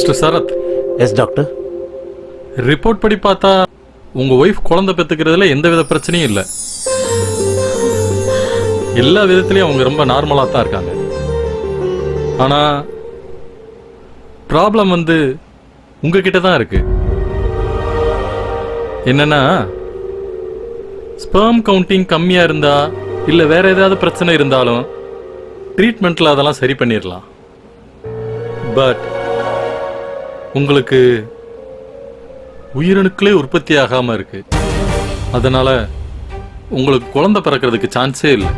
Mister Sarath. Yes doctor. Report படி பார்த்தா உங்க ஒய்ஃப் குழந்தை பெத்துக்கிறதுல எந்த வித பிரச்சனையும் இல்லை. எல்லா விதத்திலையும் அவங்க ரொம்ப நார்மலா தான் இருக்காங்க. ஆனா ப்ராப்ளம் வந்து உங்ககிட்ட தான் இருக்கு. என்னன்னா ஸ்பெர்ம் கவுண்டிங் கம்மியா இருந்தா இல்ல வேற ஏதாவது பிரச்சனை இருந்தாலும் ட்ரீட்மெண்ட்ல அதெல்லாம் சரி பண்ணிடலாம் பட் உங்களுக்கு உயிரணுக்களே உற்பத்தி ஆகாமல் இருக்கு. அதனால் உங்களுக்கு குழந்தை பிறக்கிறதுக்கு சான்ஸே இல்லை.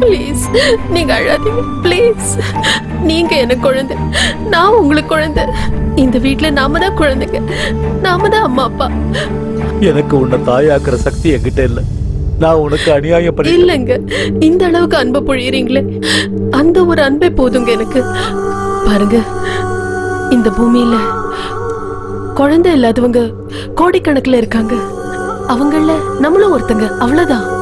ப்ளீஸ் நீங்க அழாதீங்க. ப்ளீஸ் நீங்க எனக்கு குழந்தை? நான் உங்களுக்கு குழந்தை. இந்த வீட்ல நாம தான் குழந்தைங்க. நாம தான் அம்மா அப்பா. எனக்கு உன்னை தாயாக்குற சக்தி என்கிட்ட இல்ல. நான் உனக்கு அநியாயம் பண்ணி இல்லைங்க. இந்த அளவுக்கு அன்பை பொழியறீங்களே அந்த ஒரு அன்பே போதுங்க எனக்கு. பாருங்க. இந்த பூமியில குழந்தை இல்லாதவங்க கோடிக்கணக்குல இருக்காங்க. அவங்கள நம்மளும் ஒருத்தங்க. அவ்வளவுதான்.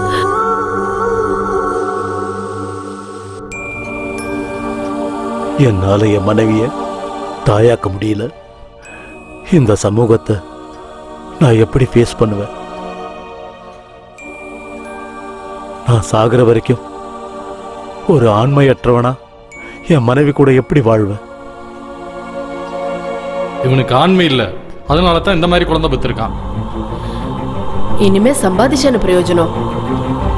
என்னால என் மனைவிய தாயாக்க முடியல. இந்த சமூகத்தை நான் எப்படி ஃபேஸ் பண்ணுவேன்? நான் சாகுற வரைக்கும் ஒரு ஆண்மையற்றவனா என் மனைவி கூட எப்படி வாழ்வேன்? இவனுக்கு ஆண்மை இல்லை. அதனால தான் இந்த மாதிரி குழந்தை பெற்றிருக்கான். இனிமே சம்பாதிச்சான பிரயோஜனம்.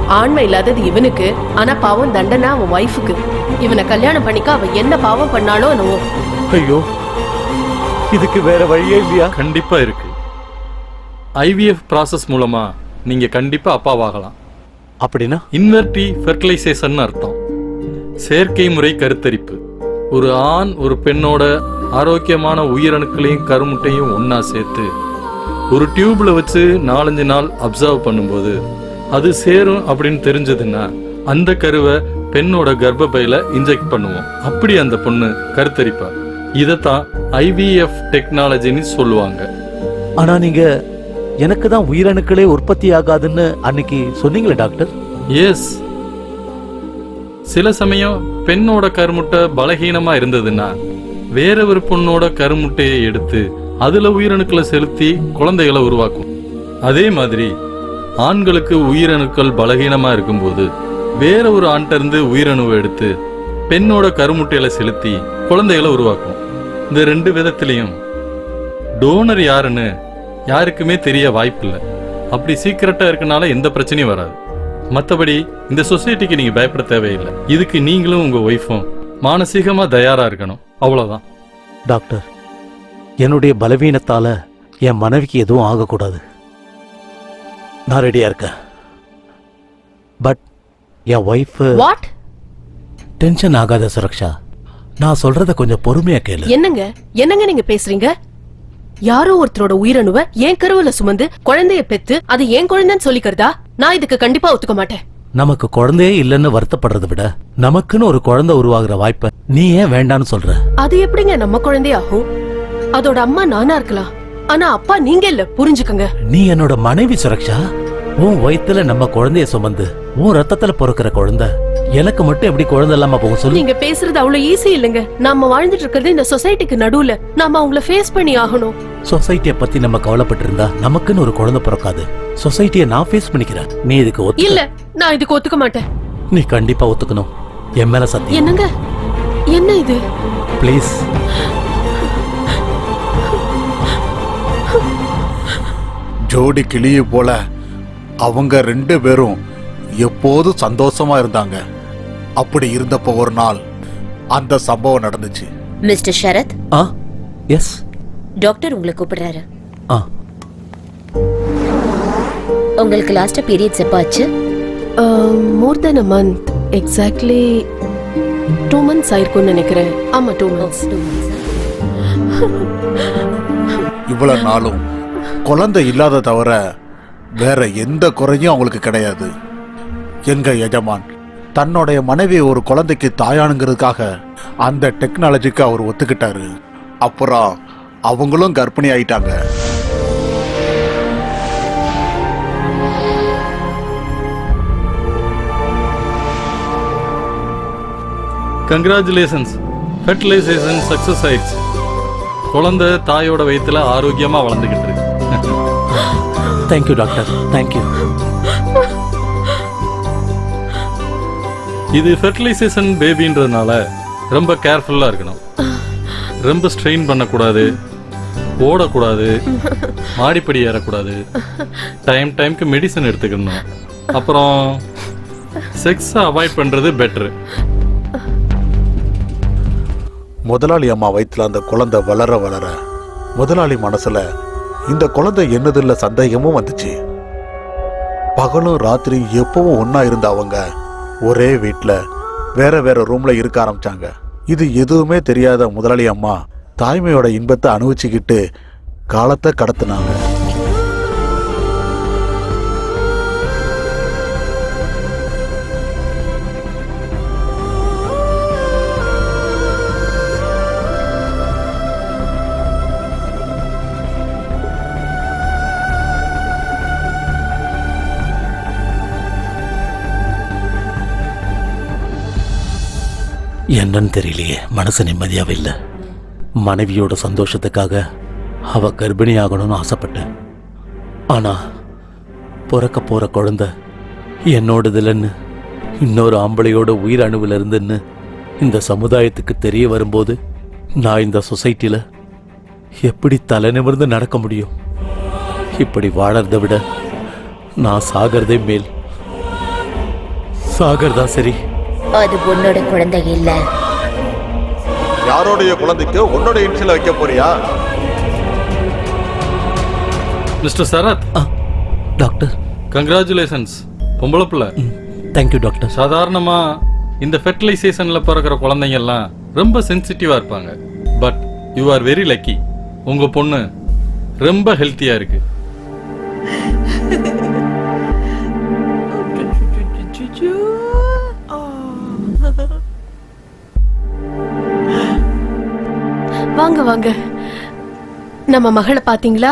ஆண்மை இல்லாதது இவனுக்கு ஆனா பாவம் தண்டனை அவன் ஒய்ஃபுக்கு இவனை கல்யாணம் பண்ணிக்க அவ என்ன பாவம் பண்ணாலோ என்னவோ. ஐயோ இதுக்கு வேற வழியே இல்லையா? கண்டிப்பா இருக்கு. ஐவிஎஃப் process மூலமா நீங்க கண்டிப்பா அப்பாவாகலாம். அப்படின்னா? இன்வெர்டி ஃபெர்டிலைசேஷன் அர்த்தம். செயற்கை முறை கருத்தரிப்பு. ஒரு ஆண் ஒரு பெண்ணோட ஆரோக்கியமான உயிரணுக்களையும் கருமுட்டையும் ஒண்ணா சேர்த்து ஒரு டியூப்ல வச்சு நாலஞ்சு நாள் அப்சர்வ் பண்ணும்போது அது சேரும் அப்படின்னு தெரிஞ்சதுன்னா அந்த கருவை பெண்ணோட கர்ப்பப்பையில இன்ஜெக்ட் பண்ணுவோம். அப்படி அந்த பொண்ணு கருத்தரிப்பா. இதைத்தான் ஐவிஎஃப் டெக்னாலஜின்னு சொல்லுவாங்க. ஆனா நீங்க எனக்கு தான் உயிரணுக்களே உற்பத்தி ஆகாதுன்னு அன்னைக்கு சொன்னீங்களே டாக்டர்? எஸ் சில சமயம் பெண்ணோட கருமுட்டை பலகீனமா இருந்ததுன்னா வேற ஒரு பொண்ணோட கருமுட்டையை எடுத்து அதுல உயிரணுக்களை செலுத்தி குழந்தைகளை உருவாக்கும். அதே மாதிரி ஆண்களுக்கு உயிரணுக்கள் பலகீனமா இருக்கும்போது வேற ஒரு ஆண்கிட்ட இருந்து உயிரணுவை எடுத்து பெண்ணோட கருமுட்டையில செலுத்தி குழந்தைகளை உருவாக்கும். இந்த ரெண்டு விதத்திலையும் டோனர் யாருன்னு யாருக்குமே தெரிய வாய்ப்பில்லை. அப்படி சீக்கிரட்டா இருக்கனால எந்த பிரச்சனையும் வராது. மற்றபடி இந்த சொசைட்டிக்கு நீங்க பயப்பட தேவையில்லை. இதுக்கு நீங்களும் உங்க ஒய்ஃபும் மானசீகமா தயாரா இருக்கணும். அவ்வளவுதான். டாக்டர் என்னுடைய பலவீனத்தால என் மனைவிக்கு எதுவும் ஆகக்கூடாது. நான் ரெடியா இருக்கேன். பட் என் ஒய்ஃப் வாட் டென்ஷன் ஆகாத சுரக்ஷா. நான் சொல்றத கொஞ்சம் பொறுமையா கேளு. என்னங்க? என்னங்க நீங்க பேசுறீங்க? யாரோ ஒருத்தரோட உயிரணுவ என் கருவுல சுமந்து குழந்தைய பெத்து அது என் குழந்தைன்னு சொல்லிக்கிறதா? நான் இதுக்கு கண்டிப்பா ஒத்துக்க மாட்டேன். நமக்கு குழந்தையே இல்லைன்னு வருத்தப்படுறதை விட நமக்குன்னு ஒரு குழந்தை உருவாகிற வாய்ப்பை நீ ஏன் வேண்டான்னு சொல்ற? அது எப்படிங்க நம்ம குழந்தையாகும்? அதோட அம்மா நானா இருக்கலாம். ஆனா அப்பா நீங்க இல்ல புரிஞ்சுக்கங்க. நீ என்னோட மனைவி சுரக்ஷா. உன் வயித்துல நம்ம குழந்தைய சுமந்து உன் ரத்தத்துல பிறக்கிற குழந்தை எனக்கு மட்டும் எப்படி குழந்தை இல்லாம போக சொல்லு. நீங்க பேசுறது அவ்வளவு ஈஸி இல்லைங்க. நாம வாழ்ந்துட்டு இருக்கிறது இந்த சொசைட்டிக்கு நடுவுல. நாம அவங்கள ஃபேஸ் பண்ணி ஆகணும். சொசைட்டிய பத்தி நம்ம கவலைப்பட்டு இருந்தா நமக்குன்னு ஒரு குழந்தை பிறக்காது. சொசைட்டிய நான் ஃபேஸ் பண்ணிக்கிறேன். நீ இதுக்கு ஒத்து இல்ல நான் இதுக்கு ஒத்துக்க மாட்டேன். நீ கண்டிப்பா ஒத்துக்கணும். என் மேல சத்தியம். என்னங்க? என்ன இது? ப்ளீஸ் ஜோடி கிளியை போல அவங்க ரெண்டு பேரும் எப்போதும் சந்தோஷமா இருந்தாங்க. அப்படி இருந்தப்போ ஒரு நாள் அந்த சம்பவம் நடந்துச்சு. மிஸ்டர் ஷரத்? ஆ எஸ். டாக்டர் உங்களை கூப்பிடுறாரு. ஆ. உங்களுக்கு லாஸ்டா பீரியட்ஸ் எப்போ ஆச்சு? More than a month. Exactly two months ஆயிருக்கும்னு நினைக்கிறேன். ஆமா டூ மந்த்ஸ் இவ்வளவு நாளும் குழந்தை இல்லாத தவிர வேற எந்த குறையும் அவங்களுக்கு கிடையாது. எங்க எஜமான் தன்னுடைய மனைவி ஒரு குழந்தைக்கு தாயானுங்கிறதுக்காக அந்த டெக்னாலஜிக்கு அவர் ஒத்துக்கிட்டாரு. அப்புறம் அவங்களும் கர்ப்பிணி ஆயிட்டாங்க. கங்க்ராச்சுலேஷன்ஸ் ஃபெர்டிலைசேஷன் சக்ஸஸ் ஆயிடுச்சு குழந்தை தாயோட வயிற்றுல ஆரோக்கியமாக வளர்ந்துக்கிட்டு இருக்கு. Thank you doctor thank you இது ஃபெர்டிலைசேஷன் பேபின்றதுனால ரொம்ப கேர்ஃபுல்லா இருக்கணும். ரொம்ப ஸ்ட்ரெயின் பண்ணக்கூடாது. ஓடக்கூடாது. மாடிப்படி ஏறக்கூடாது. டைம் டைம்க்கு மெடிசன் எடுத்துக்கணும். அப்புறம் செக்ஸை அவாய்ட் பண்றது பெட்ரு முதலாளி அம்மா வயிற்றுல அந்த குழந்தை வளர வளர முதலாளி மனசுல இந்த குழந்தை என்னதில்ல சந்தேகமும் வந்துச்சு. பகலும் ராத்திரி எப்பவும் ஒன்றா இருந்த அவங்க ஒரே வீட்டில் வேற வேற ரூம்ல இருக்க ஆரம்பிச்சாங்க. இது எதுவுமே தெரியாத முதலாளி அம்மா தாய்மையோட இன்பத்தை அனுபவிச்சுக்கிட்டு காலத்தை கடத்துனாங்க. என்னன்னு தெரியலையே. மனசு நிம்மதியாக இல்லை. மனைவியோட சந்தோஷத்துக்காக அவ கர்ப்பிணி ஆகணும்னு ஆசைப்பட்டேன். ஆனால் பிறக்க போகிற குழந்த என்னோடது இல்லைன்னு இன்னொரு ஆம்பளையோட உயிர் அணுவில் இருந்துன்னு இந்த சமுதாயத்துக்கு தெரிய வரும்போது நான் இந்த சொசைட்டியில் எப்படி தலை நிமிர்ந்து நடக்க முடியும்? இப்படி வாழறதை விட நான் சாகிறதே மேல். சாகிறதா சரி. அது உன்னோட குழந்தை இல்ல. யாரோடைய குழந்தைக்கு உன்னோட இன்சில வைக்க போறியா? மிஸ்டர் சரத். டாக்டர். கங்க்ராச்சுலேஷன்ஸ் பொம்பளை பிள்ளை. Thank you doctor. சாதாரணமா இந்த ஃபெர்டிலைசேஷன்ல பிறக்கிற குழந்தைங்க எல்லாம் ரொம்ப சென்சிட்டிவா இருப்பாங்க. But you are very lucky உங்க பொண்ணு ரொம்ப ஹெல்த்தியா இருக்கு. வாங்க வாங்க. நம்ம மகளை பாத்தீங்களா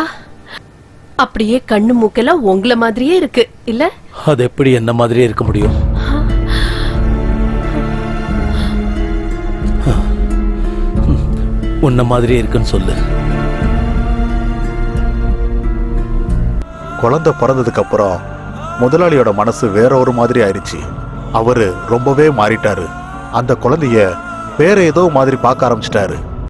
அப்படியே கண்ணு மூக்கெல்லாம் உங்களை மாதிரியே இருக்கு. இல்ல? அது எப்படி என்ன மாதிரியே இருக்க முடியும்? உன்ன மாதிரியே இருக்குன்னு சொல்லு. குழந்தை பிறந்ததுக்கு அப்புறம் முதலாளியோட மனசு வேற ஒரு மாதிரி ஆயிடுச்சு அவரு ரொம்பவே மாறிட்டாரு. அந்த குழந்தைய வேற ஏதோ மாதிரி பார்க்க ஆரம்பிச்சிட்டாரு.